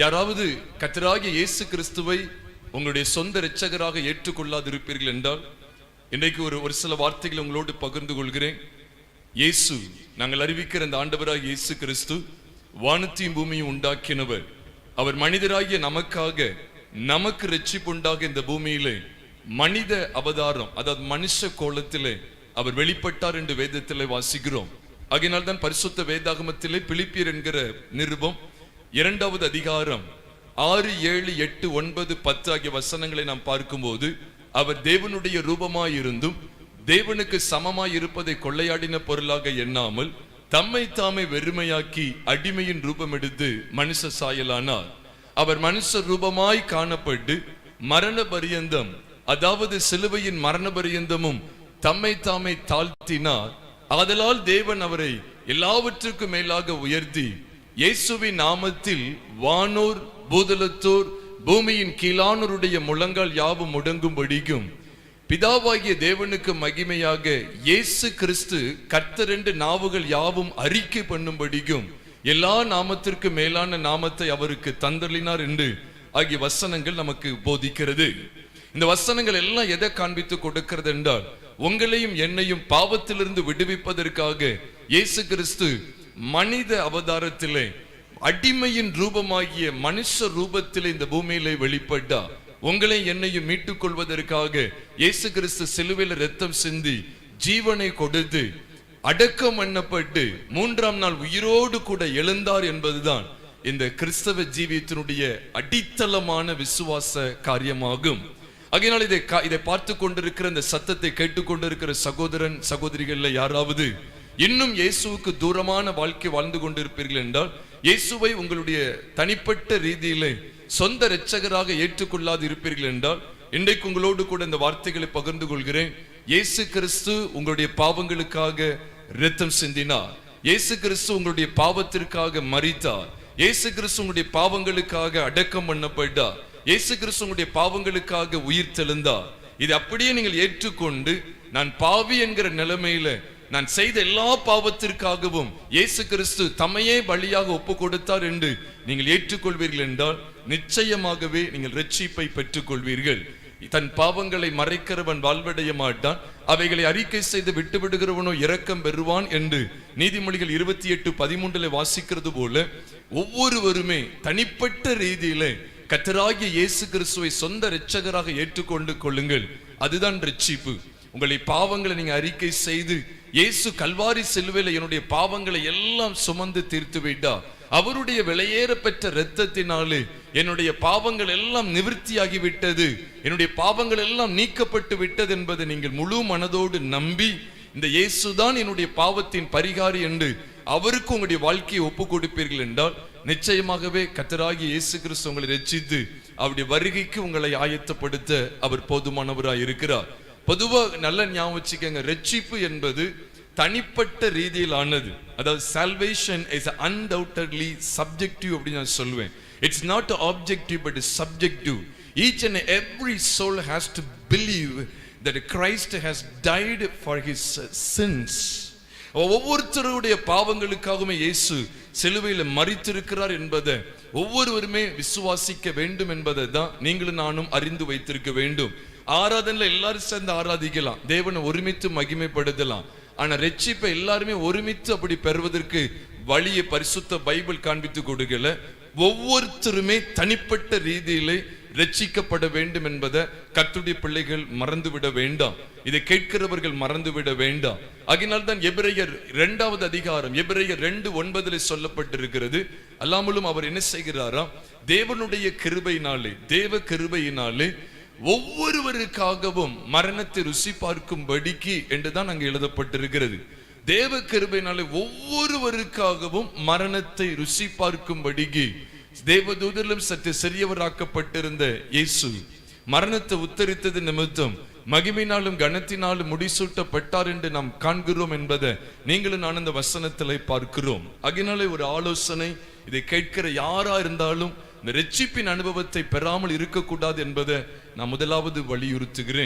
யாராவது கத்தராகிய இயேசு கிறிஸ்துவை உங்களுடைய சொந்த இரட்சகராக ஏற்றுக்கொள்ளாதிருப்பீர்கள் என்றால் இன்றைக்கு ஒரு ஒரு சில வார்த்தைகளை உங்களோடு பகிர்ந்து கொள்கிறேன். இயேசு நாங்கள் அறிவிக்கிற அந்த ஆண்டவராக இயேசு கிறிஸ்து வானத்தையும் பூமியும் உண்டாக்கினவர். அவர் மனிதராகிய நமக்காக நமக்கு ரட்சிப்புண்டாக இந்த பூமியிலே மனித அவதாரம் அதாவது மனுஷ கோலத்திலே அவர் வெளிப்பட்டார் என்று வேதத்திலே வாசிக்கிறோம். ஆகையினால் தான் பரிசுத்த வேதாகமத்திலே பிலிப்பியர் என்கிற நிருபம் இரண்டாவது அதிகாரம் ஆறு ஏழு எட்டு ஒன்பது பத்து ஆகிய வசனங்களை நாம் பார்க்கும்போது அவர் தேவனுடைய ரூபமாயிருந்தும் தேவனுக்கு சமமாய் இருப்பதை கொள்ளையாடின பொருளாக எண்ணாமல் தம்மை தாமே வெறுமையாக்கி அடிமையின் ரூபம் எடுத்து மனுஷ சாயலானார். அவர் மனுஷ ரூபமாய் காணப்பட்டு மரண பரியந்தம் அதாவது சிலுவையின் மரண பரியந்தமும் தம்மை தாமே தாழ்த்தினார். ஆதலால் தேவன் அவரை எல்லாவற்றுக்கும் மேலாக உயர்த்தி இயேசுவின் நாமத்தில் வானூர் பூதலத்தோர் பூமியின் கீழானோருடைய முழங்கால் யாவும் முடங்கும்படிக்கும் பிதாவாகிய தேவனுக்கு மகிமையாக இயேசு கிறிஸ்து கர்த்தர் நாவுகள் யாவும் அறிக்கை பண்ணும்படிக்கும் எல்லா நாமத்திற்கு மேலான நாமத்தை அவருக்கு தந்தளினார் என்று ஆகிய வசனங்கள் நமக்கு போதிக்கிறது. இந்த வசனங்கள் எல்லாம் எதை காண்பித்து கொடுக்கிறது என்றால் உங்களையும் என்னையும் பாவத்திலிருந்து விடுவிப்பதற்காக இயேசு கிறிஸ்து மனித அவதாரத்திலே அடிமையின் ரூபமாகிய மனுஷ ரூபத்திலே இந்த பூமியிலே வெளிப்பட்டா உங்களை என்னையும் மீட்டுக் கொள்வதற்காக இயேசு கிறிஸ்து சிலுவையில் ரத்தம் சிந்தி ஜீவனை கொடுத்து அடக்கம் பண்ணப்பட்டு மூன்றாம் நாள் உயிரோடு கூட எழுந்தார் என்பதுதான் இந்த கிறிஸ்தவ ஜீவியத்தினுடைய அடித்தளமான விசுவாச காரியமாகும். அதனால் இதை கா- இதை பார்த்து கொண்டிருக்கிற இந்த சத்தத்தை கேட்டுக்கொண்டிருக்கிற சகோதரன் சகோதரிகள்ல யாராவது இன்னும் இயேசுவுக்கு தூரமான வாழ்க்கை வாழ்ந்து கொண்டிருப்பீர்கள் என்றால் இயேசுவை உங்களுடைய தனிப்பட்ட ரீதியிலே சொந்த இரட்சகராக ஏற்றுக்கொள்ளாது இருப்பீர்கள் என்றால் இன்றைக்கு உங்களோடு கூட இந்த வார்த்தைகளை பகிர்ந்து கொள்கிறேன். இயேசு கிறிஸ்து உங்களுடைய பாவங்களுக்காக ரத்தம் சிந்தினார். இயேசு கிறிஸ்து உங்களுடைய பாவத்திற்காக மறித்தார் இயேசு கிறிஸ்து உங்களுடைய பாவங்களுக்காக அடக்கம் பண்ணப்பட்டார். இயேசு கிறிஸ்து உங்களுடைய பாவங்களுக்காக உயிர் தெழுந்தார். இது அப்படியே நீங்கள் ஏற்றுக்கொண்டு நான் பாவி என்கிற நிலைமையில நான் செய்த எல்லா பாவத்திற்காகவும் இயேசு கிறிஸ்து தம்மையே பலியாக ஒப்பு கொடுத்தார் என்று நீங்கள் ஏற்றுக்கொள்வீர்கள் என்றால் நிச்சயமாகவே நீங்கள் ரட்சிப்பை பெற்றுக்கொள்வீர்கள். தன் பாவங்களை மறைக்கிறவன் வாழ்வடைய மாட்டான் அவைகளை அறிக்கை செய்து விட்டு விடுகிறவனோ இரக்கம் பெறுவான் என்று நீதிமொழிகள் இருபத்தி எட்டு பதிமூன்றுல வாசிக்கிறது போல ஒவ்வொருவருமே தனிப்பட்ட ரீதியில கத்தராகிய இயேசு கிறிஸ்துவை சொந்த இரட்சகராக ஏற்றுக்கொண்டு கொள்ளுங்கள். அதுதான் ரட்சிப்பு. உங்களை பாவங்களை நீங்க அறிக்கை செய்து இயேசு கல்வாரி செல்வையில் என்னுடைய பாவங்களை எல்லாம் சுமந்து தீர்த்து விட்டார் அவருடைய விலையேற பெற்ற இரத்தத்தினாலே என்னுடைய பாவங்கள் எல்லாம் நிவர்த்தியாகி விட்டது. என்னுடைய பாவங்கள் எல்லாம் நீக்கப்பட்டு விட்டது என்பதை நீங்கள் முழு மனதோடு நம்பி இந்த இயேசுதான் என்னுடைய பாவத்தின் பரிகாரி என்று அவருக்கு உங்களுடைய வாழ்க்கையை ஒப்பு கொடுப்பீர்கள் என்றால் நிச்சயமாகவே கத்தராகி இயேசு கிறிஸ்து உங்களை ரட்சித்து அவருடைய வருகைக்கு உங்களை ஆயத்தப்படுத்த அவர் போதுமானவராய் இருக்கிறார் பொதுவாக நல்ல ஞாபகம் வச்சுக்கோங்க ரட்சிப்பு என்பது தனிப்பட்ட ரீதியில் ஆனது அதாவது சால்வேஷன் இஸ் அன்டவுட்டட்லி சப்ஜெக்டிவ் அப்படின்னு நான் சொல்லுவேன். It's not objective but is subjective each and every soul has to believe that Christ has died for his sins ஒவ்வொருத்தருடைய பாவங்களுக்காகவுமே இயேசு சிலுவையில் மறித்திருக்கிறார் என்பதை ஒவ்வொருவருமே விசுவாசிக்க வேண்டும் என்பதை தான் நீங்களும் நானும் அறிந்து வைத்திருக்க வேண்டும். ஆராதனையில எல்லாரும் சேர்ந்து ஆராதிக்கலாம். தேவனை ஒருமித்து மகிமைப்படுத்தலாம். ஆனால் ரட்சிப்பை எல்லாருமே ஒருமித்து அப்படி பெறுவதற்கு வழியை பரிசுத்த பைபிள் காண்பித்து கொடுக்கல. ஒவ்வொருத்தருமே தனிப்பட்ட ரீதியிலே ரட்சிக்கப்பட வேண்டும் என்பதை கத்துடைய பிள்ளைகள் மறந்துவிட வேண்டாம். இதை கேட்கிறவர்கள் மறந்துவிட வேண்டாம். அதனால்தான் தான் எபிரேயர் இரண்டாவது அதிகாரம் எபிரையர் ரெண்டு ஒன்பதுல சொல்லப்பட்டிருக்கிறது. அல்லாமலும் அவர் என்ன செய்கிறாராம் தேவனுடைய கிருபையினாலே தேவ கிருபையினாலே ஒவ்வொருவருக்காகவும் மரணத்தை ருசி பார்க்கும்படிக்கு என்றுதான் அங்கு எழுதப்பட்டிருக்கிறது. தேவ கிருபையினாலே ஒவ்வொருவருக்காகவும் மரணத்தை ருசி பார்க்கும்படிக்கு தேவதூதரிலும் சற்று சிறியவராக்கப்பட்டிருந்த இயேசு மரணத்தை உத்தரித்தது நிமித்தம் மகிமையினாலும் கனத்தினாலும் முடிசூட்டப்பட்டார் என்று நாம் காண்கிறோம் என்பதை நீங்களும் நான் இந்த வசனத்திலே பார்க்கிறோம். அகினாலே ஒரு ஆலோசனை இதை கேட்கிற யாரா இருந்தாலும் இந்த ரட்சிப்பின் அனுபவத்தை பெறாமல் இருக்கக்கூடாது என்பதை நான் முதலாவது வலியுறுத்துகிறேன்.